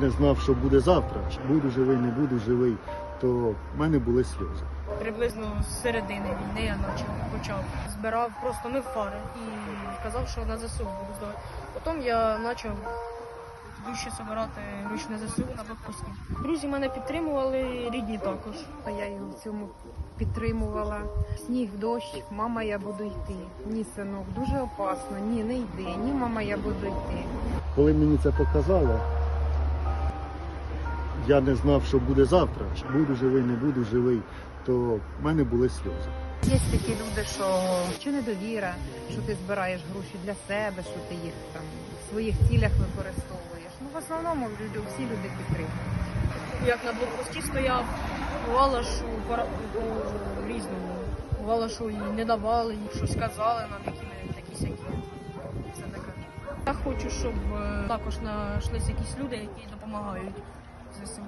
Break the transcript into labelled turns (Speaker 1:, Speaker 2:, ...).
Speaker 1: Не знав, що буде завтра. Чи буду живий, не буду живий, то в мене були сльози.
Speaker 2: Приблизно з середини війни я почав, почав. Збирав просто мив фари і казав, що на ЗСУ буду здавати. Потім я почав більше збирати на ЗСУ на блокпості. Друзі мене підтримували, рідні також.
Speaker 3: А я його в цьому підтримувала. Сніг, дощ, мама, я буду йти. Ні, синок, дуже опасно. Ні, не йди. Ні, мама, я буду йти.
Speaker 1: Коли мені це показали, я не знав, що буде завтра. Чи буду живий, не буду живий, то в мене були сльози.
Speaker 3: Є такі люди, що, що недовіра, що ти збираєш гроші для себе, що ти їх там в своїх цілях використовуєш. Ну, в основному люди, всі люди підтримують.
Speaker 2: Як на блокпості стояв, бувало, що по різному. Бувало, що і не давали, і що сказали нам, які ми такі сякі. Це таке. Я хочу, щоб е, також знайшлися якісь люди, які допомагають assim,